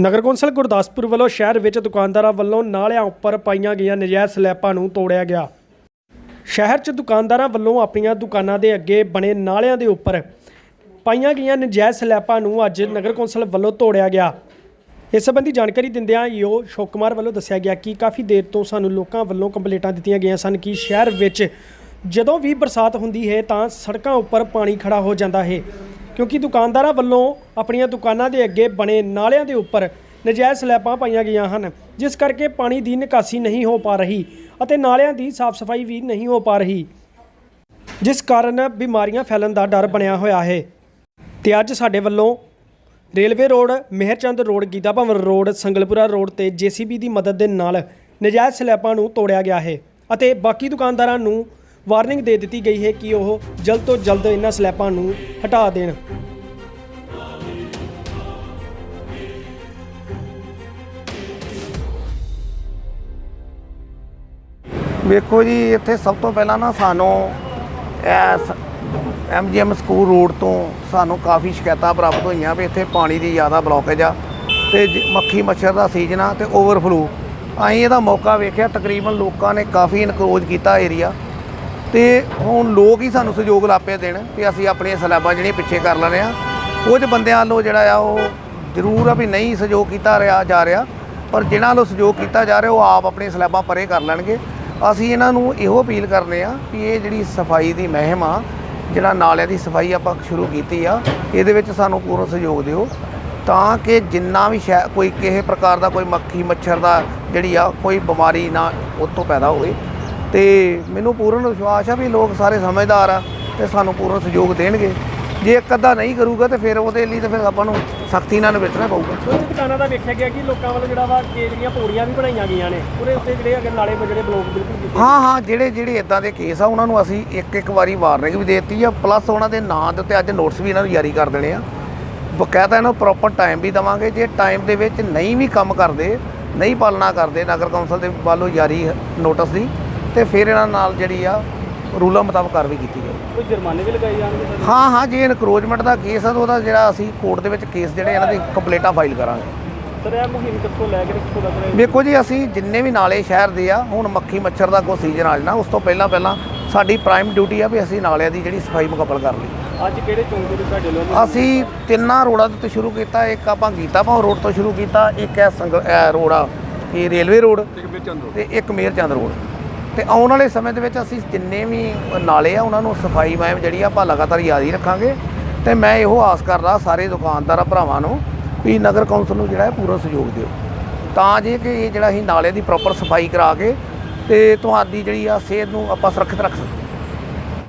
ਨਗਰ council Gurdaspur ਵੱਲੋਂ ਸ਼ਹਿਰ ਵਿੱਚ ਦੁਕਾਨਦਾਰਾਂ ਵੱਲੋਂ ਨਾਲਿਆਂ ਉੱਪਰ ਪਾਈਆਂ ਗਈਆਂ ਨਜਾਇਜ਼ ਸਲੈਬਾਂ ਨੂੰ ਤੋੜਿਆ ਗਿਆ। ਸ਼ਹਿਰ 'ਚ ਦੁਕਾਨਦਾਰਾਂ ਵੱਲੋਂ ਆਪਣੀਆਂ ਦੁਕਾਨਾਂ ਦੇ ਅੱਗੇ ਬਣੇ ਨਾਲਿਆਂ ਦੇ ਉੱਪਰ ਪਾਈਆਂ ਗਈਆਂ ਨਜਾਇਜ਼ ਸਲੈਬਾਂ ਨੂੰ ਅੱਜ ਨਗਰ ਕੌਂਸਲ ਵੱਲੋਂ ਤੋੜਿਆ ਗਿਆ। ਇਸ ਸੰਬੰਧੀ ਜਾਣਕਾਰੀ ਦਿੰਦਿਆਂ ਈਓ ਸ਼ੋਕ ਕੁਮਾਰ ਵੱਲੋਂ ਦੱਸਿਆ ਗਿਆ ਕਿ ਕਾਫੀ ਦੇਰ ਤੋਂ ਸਾਨੂੰ ਲੋਕਾਂ ਵੱਲੋਂ ਕੰਪਲੇਂਟਾਂ ਦਿੱਤੀਆਂ ਗਈਆਂ ਸਨ ਕਿ ਸ਼ਹਿਰ ਵਿੱਚ ਜਦੋਂ ਵੀ ਬਰਸਾਤ ਹੁੰਦੀ ਹੈ ਤਾਂ ਸੜਕਾਂ ਉੱਪਰ ਪਾਣੀ ਖੜਾ ਹੋ ਜਾਂਦਾ ਹੈ। ਕਿਉਂਕਿ ਦੁਕਾਨਦਾਰਾਂ ਵੱਲੋਂ ਆਪਣੀਆਂ ਦੁਕਾਨਾਂ ਦੇ ਅੱਗੇ ਬਣੇ ਨਾਲਿਆਂ ਦੇ ਉੱਪਰ ਨਜਾਇਜ਼ ਸਲੈਬਾਂ ਪਾਈਆਂ ਗਈਆਂ ਹਨ, ਜਿਸ ਕਰਕੇ ਪਾਣੀ ਦੀ ਨਿਕਾਸੀ ਨਹੀਂ ਹੋ ਪਾ ਰਹੀ ਅਤੇ ਨਾਲਿਆਂ ਦੀ ਸਾਫ਼ ਸਫ਼ਾਈ ਵੀ ਨਹੀਂ ਹੋ ਪਾ ਰਹੀ, ਜਿਸ ਕਾਰਨ ਬਿਮਾਰੀਆਂ ਫੈਲਣ ਦਾ ਡਰ ਬਣਿਆ ਹੋਇਆ ਹੈ। ਤੇ ਅੱਜ ਸਾਡੇ ਵੱਲੋਂ railway road, Meharchand road, Gita Bhawan road, Sangalpura road ਤੇ ਜੀਸੀਬੀ ਦੀ ਮਦਦ ਦੇ ਨਾਲ ਨਜਾਇਜ਼ ਸਲੈਬਾਂ ਨੂੰ ਤੋੜਿਆ ਗਿਆ ਹੈ ਅਤੇ ਬਾਕੀ ਦੁਕਾਨਦਾਰਾਂ ਨੂੰ ਵਾਰਨਿੰਗ ਦੇ ਦਿੱਤੀ ਗਈ ਹੈ ਕਿ ਉਹ ਜਲਦ ਤੋਂ ਜਲਦ ਇਹਨਾਂ ਸਲੈਬਾਂ ਨੂੰ ਹਟਾ ਦੇਣ। ਵੇਖੋ ਜੀ, ਇੱਥੇ ਸਭ ਤੋਂ ਪਹਿਲਾਂ ਨਾ ਸਾਨੂੰ ਐਸ ਐਮਜੀਐਮ ਸਕੂਲ ਰੋਡ ਤੋਂ ਸਾਨੂੰ ਕਾਫੀ ਸ਼ਿਕਾਇਤਾਂ ਪ੍ਰਾਪਤ ਹੋਈਆਂ ਵੀ ਇੱਥੇ ਪਾਣੀ ਦੀ ਜ਼ਿਆਦਾ ਬਲੌਕੇਜ ਆ ਤੇ ਜ- ਮੱਖੀ ਮੱਛਰ ਦਾ ਸੀਜ਼ਨ ਆ ਤੇ ਓਵਰਫਲੋ ਅਸੀਂ ਇਹਦਾ ਮੌਕਾ ਵੇਖਿਆ, ਤਕਰੀਬਨ ਲੋਕਾਂ ਨੇ ਕਾਫੀ ਇਨਕਰੋਜ ਕੀਤਾ ਏਰੀਆ ਤੇ ਹੁਣ ਲੋਕ ਹੀ ਸਾਨੂੰ ਸਹਿਯੋਗ ਲਾਪੇ ਦੇਣ ਕਿ ਅਸੀਂ ਆਪਣੀਆਂ ਸਲੈਬਾਂ ਜਿਹੜੀਆਂ ਪਿੱਛੇ ਕਰ ਲੈਣੇ ਆ ਕੁਝ ਬੰਦਿਆਂ ਵੱਲੋਂ ਜਿਹੜਾ ਆ ਉਹ ਜ਼ਰੂਰ ਆ ਵੀ ਨਹੀਂ ਸਹਿਯੋਗ ਕੀਤਾ ਰਿਹਾ ਜਾ ਰਿਹਾ, ਪਰ ਜਿਨ੍ਹਾਂ ਵੱਲੋਂ ਸਹਿਯੋਗ ਕੀਤਾ ਜਾ ਰਿਹਾ ਉਹ ਆਪ ਆਪਣੀਆਂ ਸਲੈਬਾਂ ਪਰੇ ਕਰ ਲੈਣਗੇ। ਅਸੀਂ ਇਹਨਾਂ ਨੂੰ ਇਹੋ ਅਪੀਲ ਕਰਨੇ ਆ ਕਿ ਇਹ ਜਿਹੜੀ ਸਫ਼ਾਈ ਦੀ ਮਹਿਮ ਆ, ਜਿਹੜਾ ਨਾਲਿਆਂ ਦੀ ਸਫ਼ਾਈ ਆਪਾਂ ਸ਼ੁਰੂ ਕੀਤੀ ਆ, ਇਹਦੇ ਵਿੱਚ ਸਾਨੂੰ ਪੂਰਨ ਸਹਿਯੋਗ ਦਿਓ। ਤਾਂ ਕਿ ਜਿੰਨਾ ਵੀ ਸ਼ੈ ਕੋਈ ਕਿਸੇ ਪ੍ਰਕਾਰ ਦਾ ਕੋਈ ਮੱਖੀ ਮੱਛਰ ਦਾ ਜਿਹੜੀ ਆ, ਕੋਈ ਬਿਮਾਰੀ ਨਾ ਉਹ ਪੈਦਾ ਹੋਵੇ। ਤੇ ਮੈਨੂੰ ਪੂਰਨ ਵਿਸ਼ਵਾਸ ਆ ਵੀ ਲੋਕ ਸਾਰੇ ਸਮਝਦਾਰ ਆ ਤੇ ਸਾਨੂੰ ਪੂਰਨ ਸਹਿਯੋਗ ਦੇਣਗੇ। ਜੇ ਇੱਕ ਅੱਧਾ ਨਹੀਂ ਕਰੂਗਾ ਤੇ ਫਿਰ ਉਹਦੇ ਲਈ ਤੇ ਫਿਰ ਆਪਾਂ ਨੂੰ ਸਖਤੀ ਨਾਲ ਨਿਬੇੜਨਾ ਪਊਗਾ। ਕੁਝ ਦੁਕਾਨਾਂ ਦਾ ਵੇਖਿਆ ਗਿਆ ਕਿ ਲੋਕਾਂ ਵੱਲੋਂ ਜਿਹੜਾ ਵਾ ਕਿ ਜਿਹੜੀਆਂ ਪੌੜੀਆਂ ਵੀ ਬਣਾਈਆਂ ਗਈਆਂ ਨੇ। ਉਹਦੇ ਉੱਤੇ ਜਿਹੜੇ ਅਗਰ ਨਾਲੇ ਜਿਹੜੇ ਬਲੋਕ ਬਿਲਕੁਲ ਕੀਤੇ ਹਾਂ ਹਾਂ ਜਿਹੜੇ ਜਿਹੜੇ ਇਦਾਂ ਦੇ ਕੇਸ ਆ ਉਹਨਾਂ ਨੂੰ ਅਸੀਂ ਇੱਕ ਇੱਕ ਵਾਰੀ ਵਾਰਨਿੰਗ ਵੀ ਦੇ ਦਿੱਤੀ ਆ ਪਲੱਸ ਉਹਨਾਂ ਦੇ ਨਾਂ ਦੇ ਉੱਤੇ ਅੱਜ ਨੋਟਿਸ ਵੀ ਇਹਨਾਂ ਨੂੰ ਜਾਰੀ ਕਰ ਦੇਣੇ ਆ। ਬਕਾਇਦਾ ਇਹਨਾਂ ਨੂੰ ਪ੍ਰੋਪਰ ਟਾਈਮ ਵੀ ਦਵਾਂਗੇ ਜੇ ਟਾਈਮ ਦੇ ਵਿੱਚ ਨਹੀਂ ਵੀ ਕੰਮ ਕਰਦੇ ਨਹੀਂ ਪਾਲਣਾ ਕਰਦੇ ਨਗਰ ਕੌਂਸਲ ਦੇ ਵੱਲੋਂ ਜਾਰੀ ਨੋਟਿਸ ਦੀ ਤੇ ਫਿਰ ਇਹਨਾਂ ਨਾਲ ਜਿਹੜੀ ਆ ਰੂਲਾਂ ਮੁਤਾਬਕ ਕਾਰਵਾਈ ਕੀਤੀ ਜਾਵੇ ਕੋਈ ਜੁਰਮਾਨੇ ਵੀ ਲਗਾਏ ਜਾਣਗੇ ਸਰ ਹਾਂ ਹਾਂ ਜੇ ਇਨਕਰੋਚਮੈਂਟ ਦਾ ਕੇਸ ਆ ਤਾਂ ਉਹਦਾ ਜਿਹੜਾ ਅਸੀਂ ਕੋਰਟ ਦੇ ਵਿੱਚ ਕੇਸ ਜਿਹੜੇ ਇਹਨਾਂ ਦੀ ਕੰਪਲੇਂਟਾਂ ਫਾਈਲ ਕਰਾਂਗੇ। ਸਰ ਇਹ ਮੁਹਿੰਮ ਕਿੱਥੋਂ ਲੈ ਕੇ ਤੇ ਕਿੱਥੋਂ ਤੱਕ ਰਹੇਗੀ? ਵੇਖੋ ਜੀ ਅਸੀਂ ਜਿੰਨੇ ਵੀ ਨਾਲੇ ਸ਼ਹਿਰ ਦੇ ਆ ਹੁਣ ਮੱਖੀ ਮੱਛਰ ਦਾ ਕੋਈ ਸੀਜ਼ਨ ਆ ਜਾਣਾ ਉਸ ਤੋਂ ਪਹਿਲਾਂ ਪਹਿਲਾਂ ਸਾਡੀ ਪ੍ਰਾਈਮ ਡਿਊਟੀ ਆ ਵੀ ਅਸੀਂ ਨਾਲਿਆਂ ਦੀ ਜਿਹੜੀ ਸਫ਼ਾਈ ਮੁਕੰਮਲ ਕਰ ਲਈ। ਅੱਜ ਕਿਹੜੇ ਚੌਂਕ ਦੇ ਵਿੱਚ ਤੁਹਾਡੇ ਲੋਕ ਅਸੀਂ ਤਿੰਨਾਂ ਰੋਡਾਂ ਦੇ ਉੱਤੇ ਸ਼ੁਰੂ ਕੀਤਾ ਇੱਕ ਆਪਾਂ ਗੀਤਾ ਭਾਉ ਰੋਡ ਤੋਂ ਸ਼ੁਰੂ ਕੀਤਾ ਇੱਕ ਹੈ ਸੰਗ ਇਹ ਰੋਡ ਆ ਇਹ ਰੇਲਵੇ ਰੋਡ ਤੇ ਇੱਕ ਮੇਰਚੰਦ ਰੋਡ। ਤੇ ਆਉਣ ਵਾਲੇ ਸਮੇਂ ਦੇ ਵਿੱਚ ਅਸੀਂ ਜਿੰਨੇ ਵੀ ਨਾਲੇ ਆ, ਉਹਨਾਂ ਨੂੰ ਸਫ਼ਾਈ ਮੁਹਿੰਮ ਜਿਹੜੀ ਆ, ਆਪਾਂ ਲਗਾਤਾਰ ਜਾਰੀ ਰੱਖਾਂਗੇ। ਤੇ ਮੈਂ ਇਹੋ ਆਸ ਕਰਦਾ ਸਾਰੇ ਦੁਕਾਨਦਾਰਾਂ ਭਰਾਵਾਂ ਨੂੰ ਵੀ ਨਗਰ ਕੌਂਸਲ ਨੂੰ ਜਿਹੜਾ ਹੈ ਪੂਰਾ ਸਹਿਯੋਗ ਦਿਓ। ਤਾਂ ਜੇ ਕਿ ਇਹ ਜਿਹੜਾ ਅਸੀਂ ਨਾਲੇ ਦੀ ਪ੍ਰੋਪਰ ਸਫ਼ਾਈ ਕਰਾ ਕੇ ਤੇ ਤੁਹਾਡੀ ਜਿਹੜੀ ਆ ਸਿਹਤ ਨੂੰ ਆਪਾਂ ਸੁਰੱਖਿਅਤ ਰੱਖ ਸਕੀਏ।